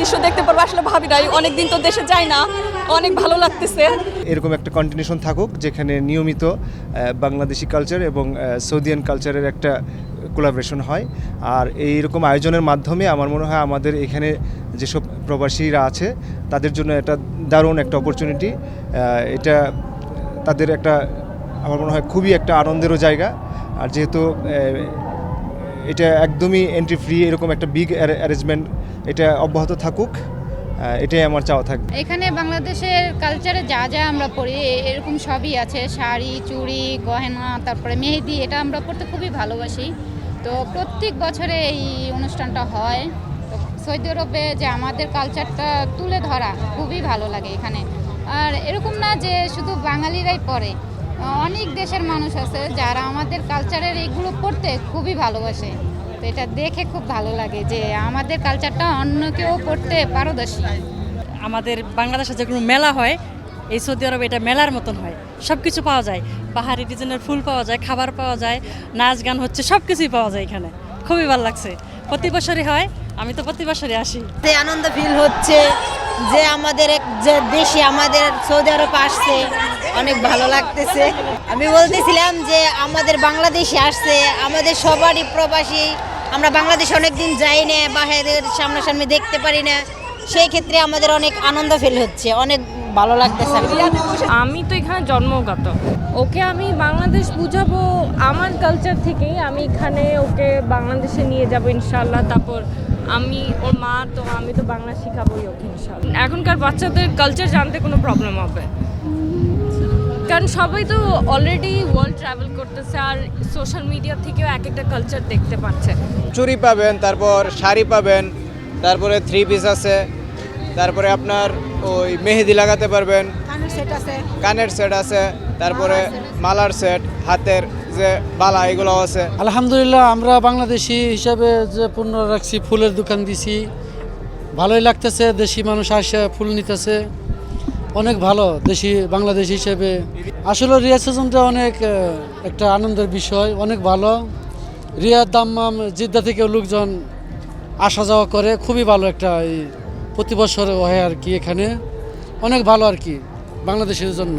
দৃশ্য দেখতে পারব। আসলে ভাবি নাই অনেকদিন তো দেশে যাই না। অনেক ভালো লাগতেছে। এরকম একটা কন্টিনিউশন থাকুক, যেখানে নিয়মিত বাংলাদেশি কালচার এবং সৌদিয়ান কালচারের একটা কোলাবরেশন হয়। আর এই রকম আয়োজনের মাধ্যমে আমার মনে হয় আমাদের এখানে যেসব প্রবাসীরা আছে, তাদের জন্য এটা দারুণ একটা অপরচুনিটি এটা তাদের একটা, আমার মনে হয় খুবই একটা আনন্দেরও জায়গা। আর যেহেতু এটা একদমই এন্ট্রি ফ্রি এরকম একটা বিগ অ্যারেঞ্জমেন্ট এটা অব্যাহত থাকুক এটাই আমার চাওয়া থাকবে। এখানে বাংলাদেশের কালচারে যা যা আমরা পড়ি এরকম সবই আছে। শাড়ি, চুড়ি, গয়না, তারপরে মেহেদি, এটা আমরা পড়তে খুবই ভালোবাসি। তো প্রত্যেক বছরে এই অনুষ্ঠানটা হয়। তো সৌদি আরবে যে আমাদের কালচারটা তুলে ধরা খুবই ভালো লাগে এখানে। আর এরকম না যে শুধু বাঙালিরাই পড়ে অনেক দেশের মানুষ আছে যারা আমাদের কালচারের এইগুলো পড়তে খুবই ভালোবাসে। তো এটা দেখে খুব ভালো লাগে যে আমাদের কালচারটা অন্য কেউ করতে পারদর্শী। আমাদের বাংলাদেশে যে কোনো মেলা হয় এই সৌদি আরবে এটা মেলার মতন হয়। সব কিছু পাওয়া যায়। পাহাড়ি ডিজাইনের ফুল পাওয়া যায় খাবার পাওয়া যায় নাচ গান হচ্ছে সব কিছুই পাওয়া যায় এখানে। খুবই ভালো লাগছে। প্রতি বছরই হয় আমি তো প্রতি বছরই আসি। যে আনন্দ ফিল হচ্ছে। যে আমাদের এক যে দেশে আমাদের সৌদি আরব আসছে, অনেক ভালো লাগতেছে। আমি বলতেছিলাম যে আমাদের বাংলাদেশে আসছে, আমাদের সবারই প্রবাসী। আমরা বাংলাদেশে অনেক দিন যাই না বাইরের সামনাসামনি দেখতে পারি না। সেই ক্ষেত্রে আমাদের অনেক আনন্দ ফিল হচ্ছে, অনেক ভালো লাগতেছে। আমি তো এখানে জন্মগত। ওকে আমি বাংলাদেশ বুঝাবো আমার কালচার থেকেই আমি এখানে ওকে বাংলাদেশে নিয়ে যাব ইনশাল্লাহ তারপর আমি ওর মা তো আমি তো বাংলা শেখাবোই ওকে ইনশাল্লাহ এখনকার বাচ্চাদের কালচার জানতে কোনো প্রবলেম হবে। কারণ সবাই তো অলরেডি ওয়ার্ল্ড ট্রাভেল করতেছে আর সোশ্যাল মিডিয়া থেকেও এক একটা কালচার দেখতে পাচ্ছে। চুরি পাবেন তারপর শাড়ি পাবেন তারপরে থ্রি পিস আছে তারপরে আপনার ওই মেহেদি লাগাতে পারবেন। সেট আছে। কানের সেট আছে তারপরে মালার সেট হাতের যে বালা, এগুলো আছে। আলহামদুলিল্লাহ, আমরা বাংলাদেশি হিসাবে যে পণ্য রাখছি, ফুলের দোকান দিছি। ভালোই লাগতেছে, দেশি মানুষ আসে, ফুল নিতেছে। অনেক ভালো, দেশি, বাংলাদেশ হিসেবে। আসলে রিয়া সিজনটা অনেক একটা আনন্দের বিষয়, অনেক ভালো। রিয়ার দাম্মাম, জিদ্দা থেকে লোকজন আসা যাওয়া করে, খুবই ভালো একটা এই প্রতি বছর হয় আর কি এখানে। অনেক ভালো আর কি, বাংলাদেশের জন্য।